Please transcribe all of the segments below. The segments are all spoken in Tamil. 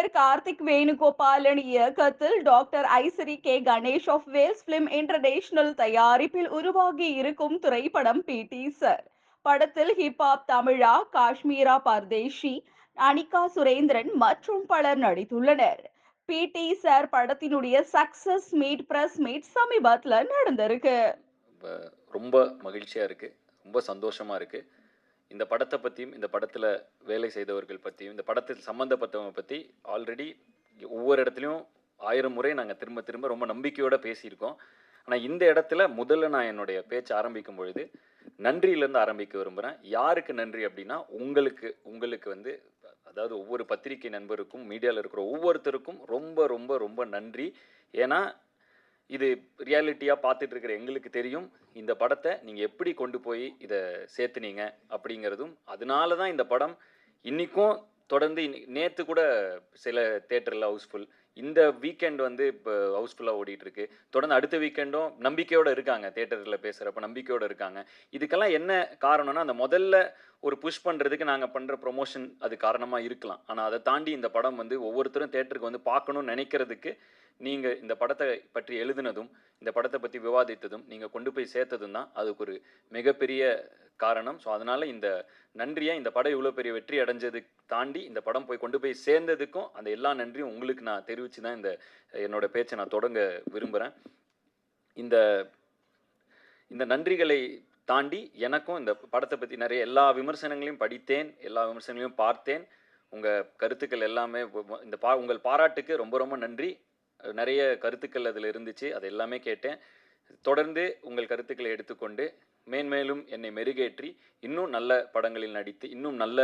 இயக்குனர் கார்த்திக் வேணுகோபாலன் இயக்கத்தில் doctor Ishari K Ganesh of Vels film international தயாரிப்பில் உருவாகி இருக்கும் திரைப்படம் பிடி சார். படத்தில் ஹிப்ஹாப் தமிழா காஷ்மீரா பர்தேஷி அனிகா சுரேந்திரன் மற்றும் பலர் நடித்துள்ளனர். பிடி சார் படத்தினுடைய சக்சஸ் மீட் பிரஸ் மீட் சமீபத்தில் நடந்திருக்கு. ரொம்ப- ரொம்ப மகிழ்ச்சியாக இருக்குது ரொம்ப சந்தோஷமாக இருக்குது இந்த படத்தை பற்றியும் இந்த படத்தில் வேலை செய்தவர்கள் பற்றியும் இந்த படத்தில் சம்மந்தப்பட்டவங்க பற்றி ஆல்ரெடி ஒவ்வொரு இடத்துலையும் ஆயிரம் முறை நாங்கள் திரும்ப திரும்ப ரொம்ப நம்பிக்கையோடு பேசியிருக்கோம். ஆனால் இந்த இடத்துல முதல்ல நான் என்னுடைய பேச்சை ஆரம்பிக்கும் பொழுது நன்றியிலேருந்து ஆரம்பிக்க விரும்புகிறேன் யாருக்கு நன்றி அப்படின்னா உங்களுக்கு உங்களுக்கு வந்து அதாவது ஒவ்வொரு பத்திரிகை நண்பருக்கும் மீடியாவில் இருக்கிற ஒவ்வொருத்தருக்கும் ரொம்ப ரொம்ப ரொம்ப நன்றி. ஏன்னா இது ரியாலிட்டியாக பார்த்துட்டு இருக்கிற எங்களுக்கு தெரியும். இந்த படத்தை நீங்கள் எப்படி கொண்டு போய் இதை சேர்த்துனீங்க அப்படிங்கிறதும் அதனால தான் இந்த படம் இன்றைக்கும் தொடர்ந்து நேற்று கூட சில தேட்டரில் ஹவுஸ்ஃபுல் இந்த வீக்கெண்ட் வந்து இப்போ ஹவுஸ்ஃபுல்லாக ஓடிட்டுருக்கு. தொடர்ந்து அடுத்த வீக்கெண்டும் நம்பிக்கையோடு இருக்காங்க தேட்டரில் பேசுகிறப்ப நம்பிக்கையோடு இருக்காங்க. இதுக்கெல்லாம் என்ன காரணம்னா அந்த முதல்ல ஒரு புஷ் பண்ணுறதுக்கு நாங்கள் பண்ணுற ப்ரொமோஷன் அது காரணமாக இருக்கலாம். ஆனால் அதை தாண்டி இந்த படம் வந்து ஒவ்வொருத்தரும் தேட்டருக்கு வந்து பார்க்கணும்னு நினைக்கிறதுக்கு நீங்கள் இந்த படத்தை பற்றி எழுதினதும் இந்த படத்தை பற்றி விவாதித்ததும் நீங்கள் கொண்டு போய் சேர்த்ததும் தான் அதுக்கு ஒரு மிகப்பெரிய காரணம். ஸோ அதனால் இந்த நன்றியை இந்த படம் இவ்வளோ பெரிய வெற்றி அடைஞ்சது தாண்டி இந்த படம் போய் கொண்டு போய் சேர்ந்ததுக்கும் அந்த எல்லா நன்றியும் உங்களுக்கு நான் தெரிவித்து தான் இந்த என்னோட பேச்சை நான் தொடங்க விரும்புகிறேன் இந்த இந்த நன்றிகளை தாண்டி எனக்கும் இந்த படத்தை பற்றி நிறைய எல்லா விமர்சனங்களையும் படித்தேன் எல்லா விமர்சனங்களையும் பார்த்தேன். உங்கள் கருத்துக்கள் எல்லாமே இந்த பா உங்கள் பாராட்டுக்கு ரொம்ப ரொம்ப நன்றி. நிறைய கருத்துக்கள் அதில் இருந்துச்சு. அது எல்லாமே கேட்டேன். தொடர்ந்து உங்கள் கருத்துக்களை எடுத்துக்கொண்டு மேன்மேலும் என்னை மெருகேற்றி இன்னும் நல்ல படங்களில் நடித்து இன்னும் நல்ல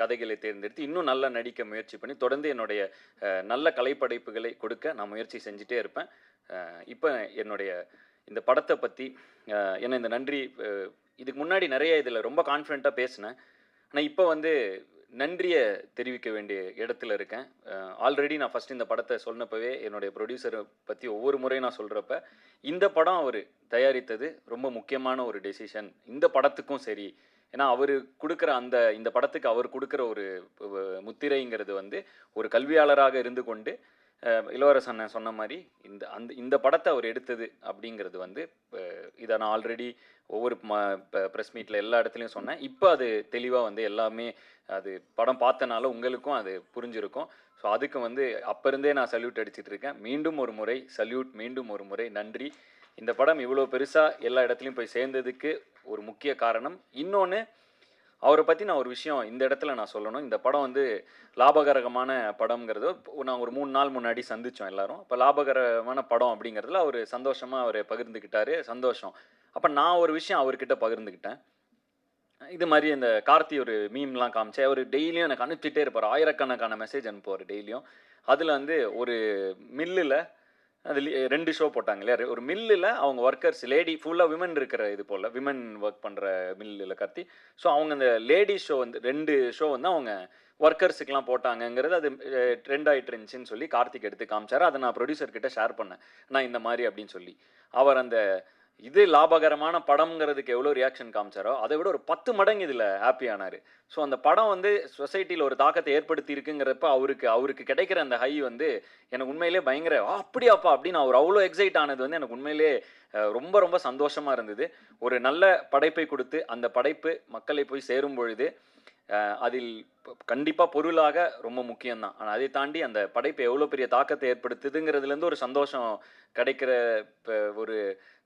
கதைகளை தேர்ந்தெடுத்து இன்னும் நல்லா நடிக்க முயற்சி பண்ணி தொடர்ந்து என்னுடைய நல்ல கலைப்படைப்புகளை கொடுக்க நான் முயற்சி செஞ்சுட்டே இருப்பேன். இப்போ என்னுடைய இந்த படத்தை பற்றி என்ன இந்த நன்றி இதுக்கு முன்னாடி நிறைய இதில் ரொம்ப கான்ஃபிடென்ட்டாக பேசினேன். ஆனால் இப்போ வந்து நன்றியை தெரிவிக்க வேண்டிய இடத்துல இருக்கேன். ஆல்ரெடி நான் ஃபஸ்ட் இந்த படத்தை சொன்னப்பவே என்னுடைய ப்ரொடியூசரை பற்றி ஒவ்வொரு முறையும் நான் சொல்கிறப்ப இந்த படம் அவர் தயாரித்தது ரொம்ப முக்கியமான ஒரு டெசிஷன் இந்த படத்துக்கும் சரி ஏன்னா அவர் கொடுக்குற அந்த இந்த படத்துக்கு அவர் கொடுக்குற ஒரு முத்திரைங்கிறது வந்து ஒரு கல்வியாளராக இருந்து கொண்டு இளவரசன் சொன்ன மாதிரி இந்த அந்த இந்த படத்தை அவர் எடுத்தது அப்படிங்கிறது வந்து இதை நான் ஆல்ரெடி ஒவ்வொரு ம ப்ரெஸ் மீட்டில் எல்லா இடத்துலையும் சொன்னேன். இப்போ அது தெளிவாக வந்து எல்லாமே அது படம் பார்த்தனால உங்களுக்கும் அது புரிஞ்சிருக்கும். ஸோ அதுக்கு வந்து அப்போ இருந்தே நான் சல்யூட் அடிச்சிட்டு இருக்கேன். மீண்டும் ஒரு முறை சல்யூட் மீண்டும் ஒரு முறை நன்றி. இந்த படம் இவ்வளோ பெருசாக எல்லா இடத்துலையும் போய் சேர்ந்ததுக்கு ஒரு முக்கிய காரணம். இன்னொன்று அவரை பற்றி நான் ஒரு விஷயம் இந்த இடத்துல நான் சொல்லணும். இந்த படம் வந்து லாபகரகமான படம்ங்கிறது நான் ஒரு மூணு நாள் முன்னாடி சந்தித்தோம் எல்லாரும். இப்போ லாபகரமான படம் அப்படிங்கிறதுல அவர் சந்தோஷமாக அவர் பகிர்ந்துக்கிட்டாரு சந்தோஷம். அப்போ நான் ஒரு விஷயம் அவர்கிட்ட பகிர்ந்துக்கிட்டேன் இது மாதிரி இந்த கார்த்தி ஒரு மீம்லாம் காமிச்சு அவர் டெய்லியும் எனக்கு அனுப்பிச்சிட்டே இருப்பார். ஆயிரக்கணக்கான மெசேஜ் அனுப்புவார் டெய்லியும். அதில் வந்து ஒரு மில்லில் அது ரெண்டு ஷோ போட்டாங்க இல்லையா? ஒரு மில்லில் அவங்க ஒர்க்கர்ஸ் லேடி ஃபுல்லாக விமன் இருக்கிற இது போல் விமன் ஒர்க் பண்ணுற மில்லில் கத்தி. ஸோ அவங்க அந்த லேடி ஷோ வந்து ரெண்டு ஷோ வந்து அவங்க ஒர்க்கர்ஸுக்கெலாம் போட்டாங்கங்கிறது அது ட்ரெண்ட் ஆகிட்டு இருந்துச்சுன்னு சொல்லி கார்த்திக் எடுத்து காமிச்சார். அதை நான் ப்ரொடியூசர்கிட்ட ஷேர் பண்ணேன். நான் இந்த மாதிரி அப்படின்னு சொல்லி. அவர் அந்த இது லாபகரமான படம்ங்கிறதுக்கு எவ்வளோ ரியாக்ஷன் காமிச்சாரோ அதை விட ஒரு பத்து மடங்கு இதில் ஹாப்பி ஆனார். ஸோ அந்த படம் வந்து சொசைட்டியில் ஒரு தாக்கத்தை ஏற்படுத்தி இருக்குங்கிறப்ப அவருக்கு அவருக்கு கிடைக்கிற அந்த ஹை வந்து எனக்கு உண்மையிலே பயங்கர அப்படியாப்பா! அப்படின்னு அவர் அவ்வளோ எக்ஸைட் ஆனது வந்து எனக்கு உண்மையிலே ரொம்ப ரொம்ப சந்தோஷமாக இருந்தது. ஒரு நல்ல படைப்பை கொடுத்து அந்த படைப்பு மக்களை போய் சேரும் பொழுது அதில் கண்டிப்பாக பொருளாக ரொம்ப முக்கியம்தான். ஆனால் அதை தாண்டி அந்த படைப்பு எவ்வளோ பெரிய தாக்கத்தை ஏற்படுத்துதுங்கிறதுலேருந்து ஒரு சந்தோஷம் கிடைக்கிற ஒரு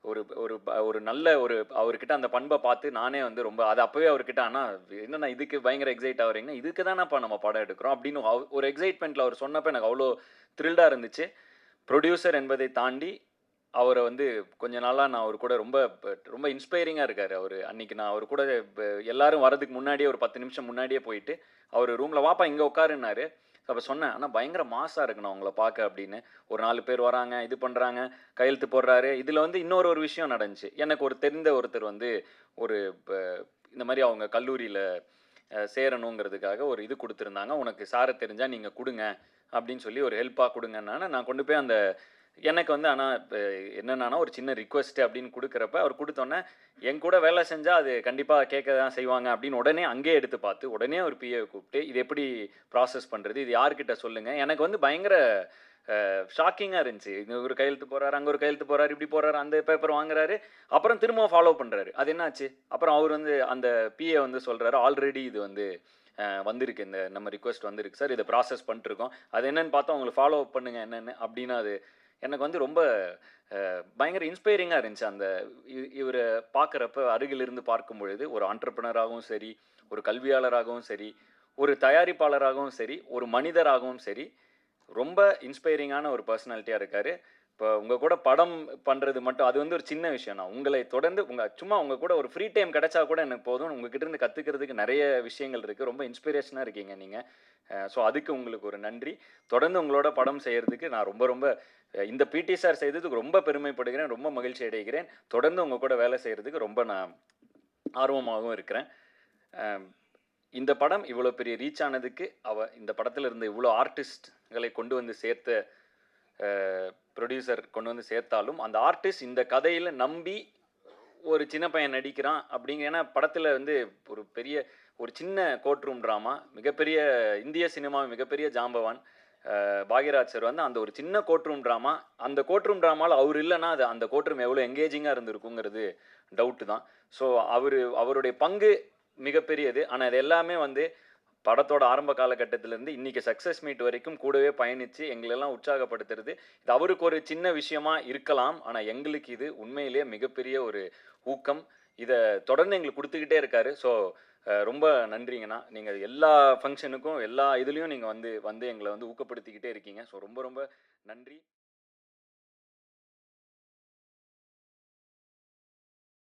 ஒரு ஒரு ஒரு நல்ல ஒரு அவர்கிட்ட அந்த பண்பை பார்த்து நானே வந்து ரொம்ப அது அப்போவே அவர்கிட்ட ஆனால் என்னென்ன இதுக்கு பயங்கர எக்ஸைட் ஆகிறீங்கன்னா இதுக்கு தானேப்பா நம்ம படம் எடுக்கிறோம்? அப்படின்னு ஒரு எக்ஸைட்மெண்ட்டில் அவர் சொன்னப்போ எனக்கு அவ்வளோ த்ரில்டாக இருந்துச்சு. ப்ரொடியூசர் என்பதை தாண்டி அவரை வந்து கொஞ்ச நாளாக நான் அவர் கூட ரொம்ப ரொம்ப இன்ஸ்பைரிங்காக இருக்கார் அவர். அன்னைக்கு நான் அவர் கூட எல்லாரும் வரதுக்கு முன்னாடியே ஒரு பத்து நிமிஷம் முன்னாடியே போயிட்டு அவர் ரூமில் வாப்பா இங்கே உட்காருன்னாரு. அப்போ சொன்னேன் ஆனால் பயங்கர மாசாக இருக்கணும் அவங்கள பார்க்க அப்படின்னு. ஒரு நாலு பேர் வராங்க இது பண்ணுறாங்க கையெழுத்து போடுறாரு. இதில் வந்து இன்னொரு ஒரு விஷயம் நடந்துச்சு. எனக்கு ஒரு தெரிந்த ஒருத்தர் வந்து ஒரு இந்த மாதிரி அவங்க கல்லூரியில் சேரணுங்கிறதுக்காக ஒரு இது கொடுத்துருந்தாங்க. உனக்கு சாரை தெரிஞ்சால் நீங்கள் கொடுங்க அப்படின்னு சொல்லி ஒரு ஹெல்ப்பாக கொடுங்கன்னா நான் கொண்டு போய் அந்த எனக்கு வந்து ஆனால் இப்போ என்னன்னா ஒரு சின்ன ரிக்வெஸ்ட் அப்படின்னு கொடுக்குறப்ப அவர் கொடுத்தோன்னே என் கூட வேலை செஞ்சால் அது கண்டிப்பாக கேட்க தான் செய்வாங்க அப்படின்னு உடனே அங்கேயே எடுத்து பார்த்து, உடனே ஒரு பிஏவை கூப்பிட்டு, இது எப்படி ப்ராசஸ் பண்ணுறது இது யார்கிட்ட சொல்லுங்கள் எனக்கு வந்து பயங்கர ஷாக்கிங்காக இருந்துச்சு. இங்கே ஒரு கையெழுத்து போகிறாரு அங்கே ஒரு கையெழுத்து போகிறாரு இப்படி போகிறாரு அந்த பேப்பர் வாங்குறாரு. அப்புறம் திரும்பவும் ஃபாலோ பண்ணுறாரு அது என்னாச்சு? அப்புறம் அவர் வந்து அந்த பிஏ வந்து சொல்கிறாரு ஆல்ரெடி இது வந்து வந்திருக்கு. இந்த நம்ம ரிக்வஸ்ட் வந்திருக்கு சார். இதை ப்ராசஸ் பண்ணிட்டுருக்கோம். அது என்னென்னு பார்த்தா அவங்களுக்கு ஃபாலோ அப் பண்ணுங்கள் என்னென்னு அப்படின்னு அது எனக்கு வந்து ரொம்ப பயங்கர இன்ஸ்பைரிங்காக இருந்துச்சு. அந்த இவரை பார்க்குறப்ப அருகிலிருந்து பார்க்கும் பொழுது, ஒரு ஆன்டர்பிரினராகவும் சரி, ஒரு கல்வியாளராகவும் சரி, ஒரு தயாரிப்பாளராகவும் சரி, ஒரு மனிதராகவும் சரி, ரொம்ப இன்ஸ்பைரிங்கான ஒரு பர்சனாலிட்டியாக இருக்காரு. இப்போ உங்கள் கூட படம் பண்ணுறது மட்டும் அது வந்து ஒரு சின்ன விஷயம் தான். உங்களை தொடர்ந்து உங்கள் சும்மா உங்கள் கூட ஒரு ஃப்ரீ டைம் கிடைச்சா கூட எனக்கு போதும். உங்ககிட்ட இருந்து கற்றுக்கிறதுக்கு நிறைய விஷயங்கள் இருக்குது ரொம்ப இன்ஸ்பிரேஷனாக இருக்கீங்க நீங்கள் ஸோ அதுக்கு உங்களுக்கு ஒரு நன்றி. தொடர்ந்து உங்களோட படம் செய்கிறதுக்கு நான் ரொம்ப ரொம்ப இந்த பிடி சார் செய்ததுக்கு ரொம்ப பெருமைப்படுகிறேன். ரொம்ப மகிழ்ச்சி அடைகிறேன். தொடர்ந்து உங்கள் கூட வேலை செய்கிறதுக்கு ரொம்ப நான் ஆர்வமாகவும் இருக்கிறேன். இந்த படம் இவ்வளோ பெரிய ரீச் ஆனதுக்கு, அவ இந்த படத்தில் இருந்த இவ்வளோ ஆர்டிஸ்ட்களை கொண்டு வந்து சேர்த்த ப்ரொடியூசர் கொண்டு வந்து சேர்த்தாலும், அந்த ஆர்டிஸ்ட் இந்த கதையில் நம்பி ஒரு சின்ன பையன் நடிக்கிறான் அப்படிங்கிற ஏன்னா படத்தில் வந்து ஒரு பெரிய ஒரு சின்ன கோர்ட் ரூம் ட்ராமா மிகப்பெரிய இந்திய சினிமா மிகப்பெரிய ஜாம்பவான் அ பாக்யராஜ் சார் வந்து அந்த ஒரு சின்ன கோர்ட் ரூம் ட்ராமா அந்த கோர்ட் ரூம் ட்ராமாவில் அவர் இல்லைன்னா அது அந்த கோர்ட் ரூம் எவ்வளோ எங்கேஜிங்காக இருந்திருக்குங்கிறது டவுட்டு தான். ஸோ அவர் அவருடைய பங்கு மிகப்பெரியது. ஆனால் இது எல்லாமே வந்து படத்தோட ஆரம்ப காலகட்டத்திலேருந்து இன்றைக்கி சக்ஸஸ் மீட் வரைக்கும் கூடவே பயணித்து எங்களெல்லாம் உற்சாகப்படுத்துறது, இது அவருக்கு ஒரு சின்ன விஷயமா இருக்கலாம். ஆனால் எங்களுக்கு இது உண்மையிலேயே மிகப்பெரிய ஒரு ஊக்கம். இதை தொடர்ந்து எங்களுக்கு கொடுத்துக்கிட்டே இருக்காரு. ஸோ ரொம்ப நன்றிங்கண்ணா. நீங்கள் எல்லா ஃபங்க்ஷனுக்கும் எல்லா இதுலேயும் நீங்கள் வந்து வந்து எங்களை வந்து ஊக்கப்படுத்திக்கிட்டே இருக்கீங்க. ஸோ ரொம்ப ரொம்ப நன்றி.